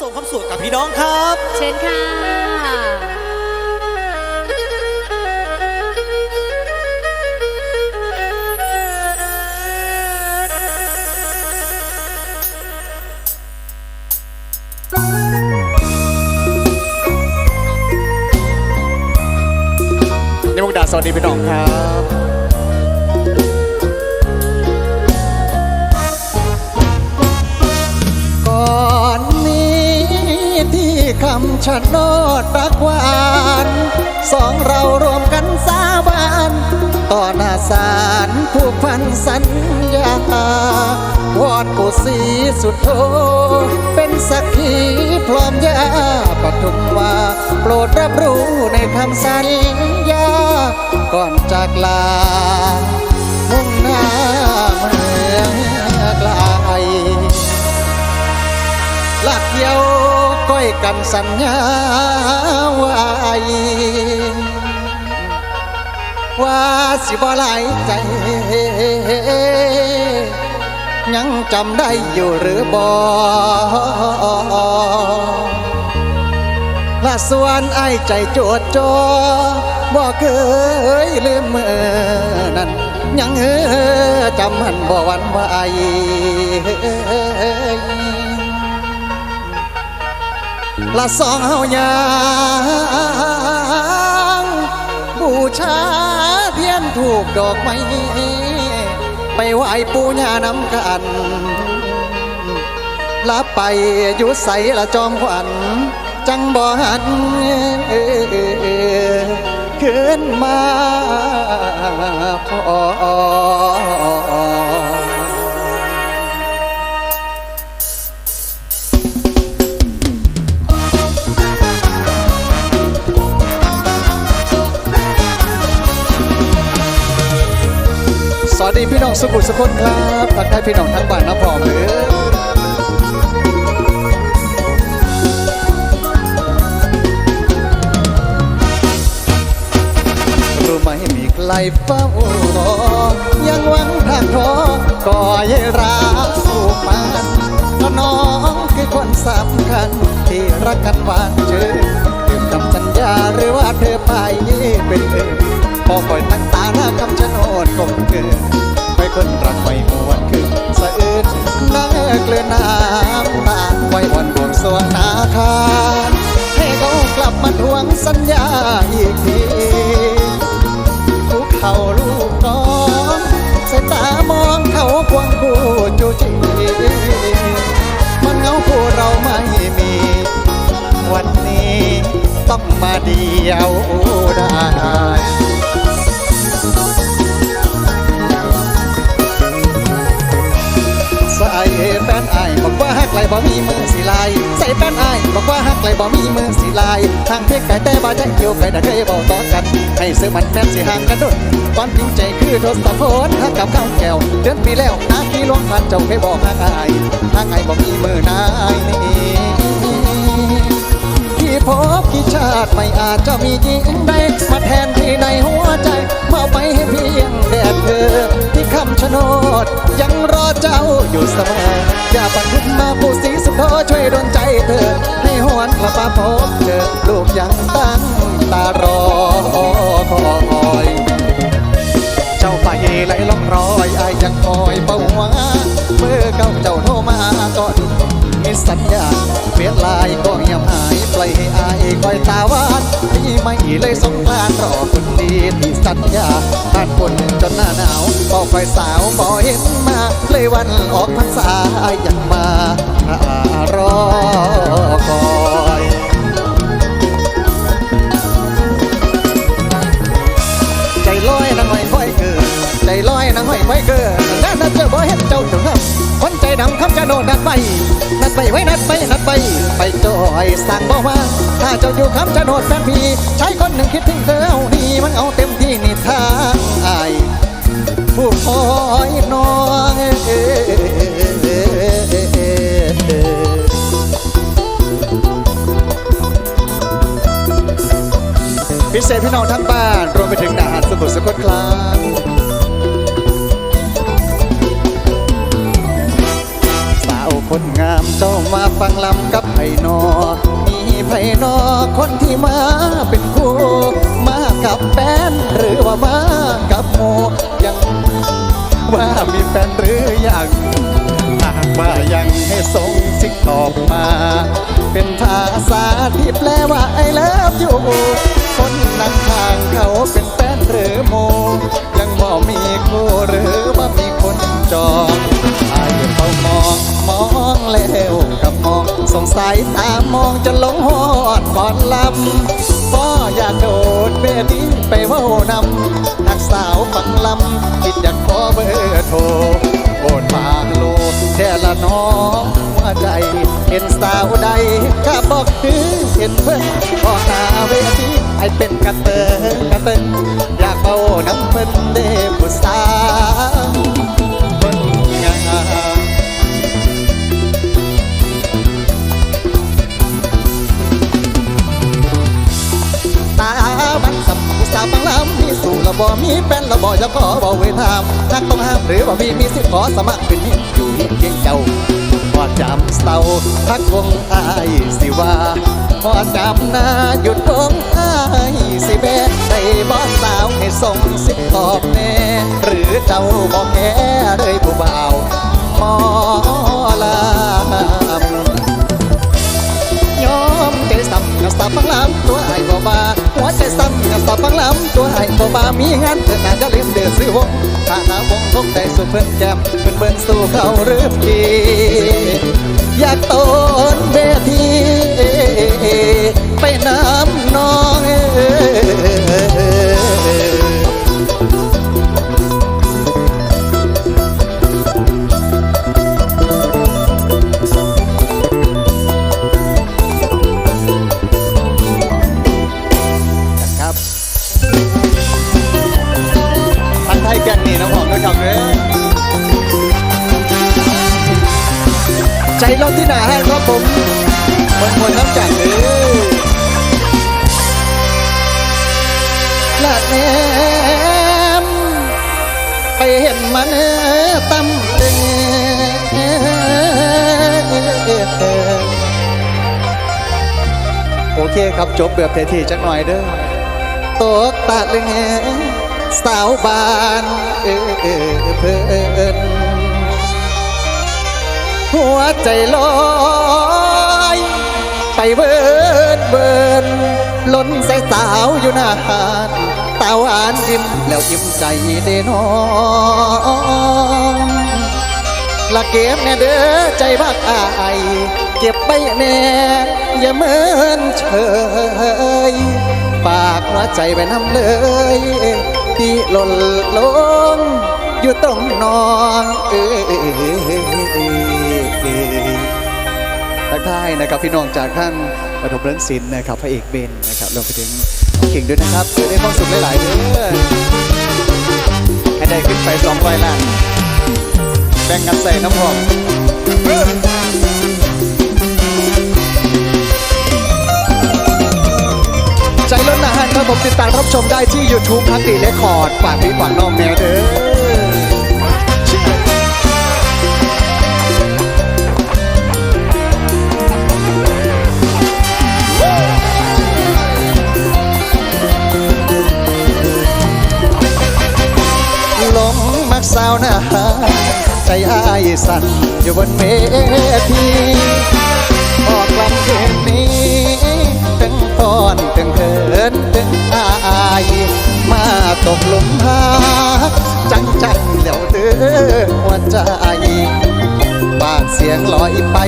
ส่งความสุขกับพี่น้องครับ เชิญค่ะ ในวงดาสวัสดีพี่น้องครับำชะโนดรักหวานสองเรารวมกันสาบานต่อหน้าศาลผู้พันสัญญาวอนปู่ศรีสุดโท เป็นสักขีพร้อมยาปทุมว่าโปรดรับรู้ในคำสัญญา ก่อนจากลา มุ่งหน้าเมืองไกลลากเกียว ก้อยกันสัญญาไว้ว่าสิบ่หลายใจ ยังจำได้อยู่หรือบ่ละส่วนไอ้ใจโจดจอบ่เคยลืมเมื่อนั้น ยังเออจำมันบ่วันไหว ละสองเฮายางบูชาเทียนถูกดอกไม้ไปไหว้ปูย่านำกันลับไปอยู่ใสละจอมขวัญจังบ่หันขึ้นมาพอ วัสดีพี่น้องสุขุมสุคนครับทักทายพี่น้องทั้งบ้านนะพร้อมเลยรู้ไหมมีใครเฝ้ารอยังหวังทางท้อก็ยังรักสู่มันเพราะน้องคือคนสำคัญ ที่รักกันหวานเจอลืมคำสัญญาหรือว่าเธอไปเป็นเอง พอคอยตั้งตาหน้าคำชะโนดคงเกินไปคนรักไว้หวนขึ้นสะอื้นนั่งเกลือน้ำตาไว้วันบวงสรวงนาคาให้เขากลับมาทวงสัญญาอีกทีคุกเข่าลูกน้องสายตามองเขาควงคู่จูจีมันเหงาคู่เราไม่มี วันนี้ต้องมาเดียวได้ ไหลบ่มีมือสีลายใส่แป้นไอายบอกว่าฮักไหลบ่มีมือสีลายทางเพียงไก่แต่บ่ใจเกี่ยวไก่ดักเคยบอกต่อกัน ให้ซื้อมันแม่นสิห่างกันด้วยความจริงใจคือโทศพลฮักกับข้าวแก้วเดือนปีแล้วนาทีหลวงพันเจ้าเคยบอกฮักอายฮักไอายบ่มีมือนายที่พบกี่ชาติไม่อาจจะมีหญิงใดมาแทนที่ในหัวใจมอไปให้เพียงแด่เธอที่คำชะโนด ยังรอเจ้าอยู่เสมออย่าปันทุนมาผู้สีสุดโอช่วยดนใจเธอ ให้หวนกลับมาพบเจอลูกยังตั้งตารอคอยเจ้าไปไหลล่องรอยอายยังคอยเป้าหวาเมื่อเก้าเจ้าโทรมาก็ดู สัญญาเวียนลายก็ยังหายปล่อยให้อายคอยตาหวานพี่ไม่เลยสงกรานรอคนดีที่สัญญาผ่านคนจนหน้าหนาวก็คอยสาวบ่เห็นมา เลยวันออกพรรษาอายยังมารอคอยใจลอยนางหอยค่อยเกิดใจลอยนางหอยค่อยเกิดงานน เจอบ่เห็นเจ้าถึงครับคนใจดำคำจะโดดนัดไปนัดไปไว้นัดไปนัดไป ไปจอยสั่งบ่ว่า ถ้าเจ้าอยู่คำจะโดดแฟนพี่ใช้คนหนึ่งคิดถึงเธอนี่มันเอาเต็มที่นี่ทางอายผู้คอยน้องเอพิเศษพี่น้องทั้งบ้าน รวมไปถึงนาหารสมุทรสกลกลางคนงาม เจ้ามาฟังลำกับไผ่นอ มีไผ่นอคนที่มาเป็นคู่ มากับแฟนหรือว่ามากับโมยังว่ามีแฟนหรือยังหากว่ายังให้ส่งสิ่งตอบมา เป็นภาษาที่แปลว่าไอเลิฟอยู่ คนนั่งข้างเขาเป็นแฟนหรือโม ยังบ่มีคู่หรือว่ามีคนจอง สงสัยตามองจะหลงหอดบอนลำก็ออยากโดดเบบีไปว้านำหักสาวฟังลำคิดอยากขอเบอร์โทรโอดปากโลแค่ละน้องหัวใจ เห็นสาวใดก็บอกคือเห็นเพิ่นพอหน้าเวทีไอเป็นกระเตงกระเตงอยากเบาน้ำเพิ่นเด้ผู้สาวเพิ่นงามำมีสู่ระบอมีเป็นระบอจะขอบอกเวทามนักต้องห้ามหรือว่ามีมีสิทธิ์ขอสมัครเป็นเห็นอยู่เพียงเจ้าพอจำเศร้าพักวงอายสิว่าพอจำหน้าหยุดวงอายสิแบกได้บอสาวให้ส่งสิตอบแน่หรือเจ้าบอกแก่เลยผู้บ่าวมอล สับฟังลำตัวไอ้บ่บาหัวใจซ้ำกับสับฟังลำตัวไอ้บ่บามีงานเถิดงานจะลืมเดือดซื้อวงถ้าหาวงคงได้สู่เพิ่นแจมเพิ่นเบิ่งสู้เขาหรือพี่อยากโต ใจเราที่หนาให้ครับผมมนมนน้ำจากเลยละแนมไปเห็นมันตั้มเต็โอเคครับจบแบบเท่ๆจักหน่อยเด้อตกตาลึงสาวบานเออเออเพิ่น หัวใจลอยไปเบิดเบินล้นใส่สาวอยู่หน้าหาดตาหวานยิ้มแล้วยิ้มใจเด้นองละเก็บแน่เด้อใจบักอายเก็บไปแน่อย่าเมินเฉยฝากหัวใจไปน้ำเลยที่หล่นลงอยู่ตรงนอนเอ ทักทายนะครับพี่น้องจากท่านปฐมเรื่องศิลป์นะครับพระเอกเบนนะครับรวมไปถึงน้องเก่งด้วยนะครับได้ความสุขหลายๆเด้อให้ได้ขึ้นไปสองร้อยล้านแบ่งกันใส่น้ำหอมใจล้นอาหารครับผมติดตามรับชมได้ที่ YouTube พักดีเลคคอร์ดฝากพี่ฝากน้องแมวเด้อ น้าใจอ้ายสั่นอยู่บนเวทีออกลำคืนนี้ถึงตอนถึงเขินถึงอายมาตกหลุมพักจังจังเดี๋ยวเด้อหัวใจบานเสียงลอยไป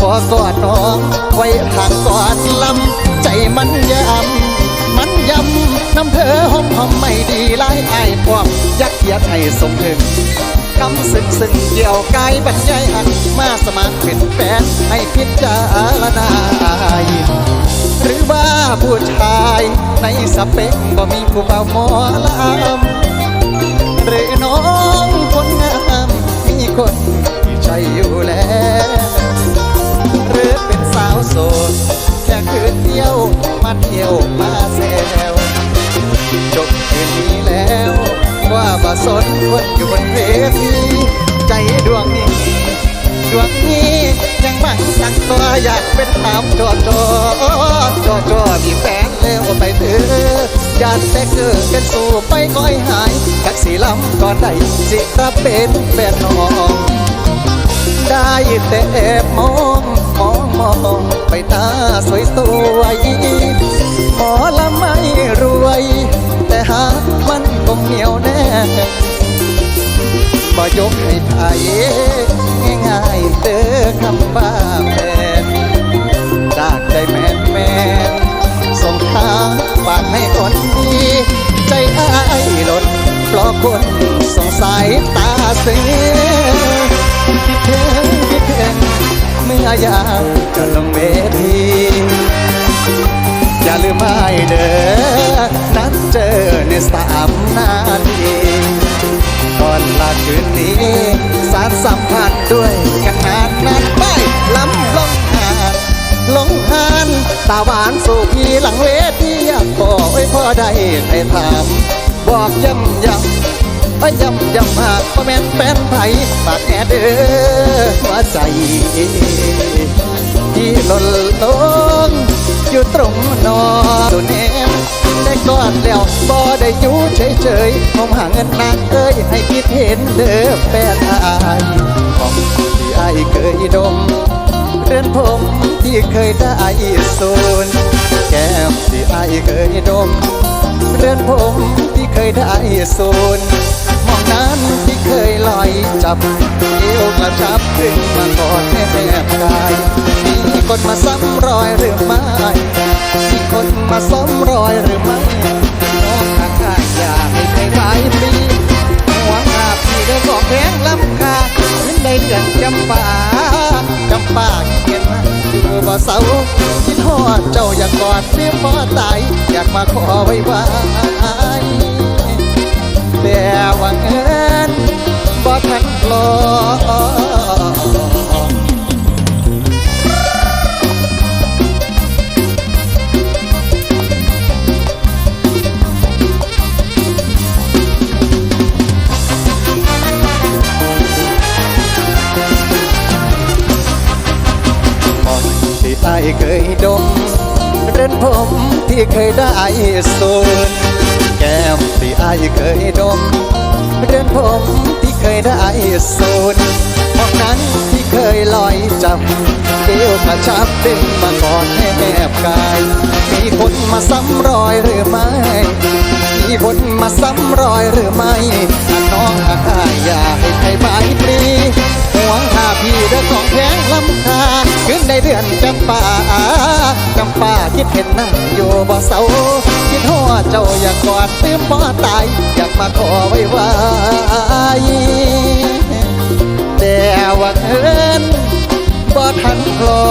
ขอกอดน้องไว้ห่างก่อนลำใจมันยำ ยำน้ำเธอหอมหอมไม่ดีไล่ไอ้ายความยักเยียดให้สมถึงกำสึกสึงเกี่ยวกายบรรยายหันมาสมัครเป็นแฟนให้พิจารณาหรือว่าผู้ชายในสเปกบ่มีผู้เบาหมอลำ สนวนอยู่บนเวทีใจดวงนี้ ดวงนี้ยังตัวอยากเป็นถามจอจอจอจอมีแฟนแล้วไปเถอะอยากแต่เกิดกันสู่ไปก้อยหายจักสีลำก่อนใดสิรับเป็นแฟนน้องได้แต่แอบมองมองมองไปตาสวยสวยหมอละไม่รวย หากมันคงเหนียวแน่บ่ยกให้ไทยง่ายๆเด้อ คืนนี้ สารสัมพันธ์ด้วยกันนานนัดไปล้ำลงหานลงหานตาหวานสู่พี่หลังเวทีอยากบอกไว้พอได้ให้ถามบอกย้ำย้ำพยำยำหากพ่อแม่นแฟนไผ่ปากแอเด้อหัวใจที่หล่นลงอยู่ตรงนอนตัวแน มได้กอดแล้วบ่ได้อยู่เฉยๆผมหาเงินนางเอ้ยให้คิดเห็นเด้อแฟนอายของที่อายเคยดม เรือนผมที่เคยได้สูนแก้มที่อายเคยดม เรือนผมที่เคยได้สูนมองนั้นที่เคยลอยจับเอวกระชับขึ้นมากอดแนบกายมีคนมาซ้ มาซ้ำรอยหรือไม่น้องข้างๆอย่าให้ใครไว้ปรีหัวหน้าพี่ได้บอกแรงลำคาขึ้นในเดือนจำปาจำปาเขียนมาอยู่บ่เสาคิดฮอดเจ้าอยากกอดเสียพอตายอยากมาขอไว้ไว้แต่ว่าเงินบ่ทันพอ เรือนผมที่เคยได้สูนแก้มที่ไอายเคยดมเรือนผมที่เคยได้สูนห้องนั้นที่เคยลอยจับเอวกระชับดึงมากอดให้แนบกาย มีคนมาซ้ำรอยหรือไม่ มีคนมาซ้ำรอยหรือไม่ถ้าน้องอาคายอย่าให้ใครบายปรีห่วงหาพี่เด้อของแพงลำคาขึ้นในเดือนจำป่า จำป้าคิดเห็นนั่งอยู่บ่เสาคิดหัวเจ้าอยากกอดตื้มบ่ตาย อยากมาขอไว้ไว้แต่ว่าเอินบ่ทันรอ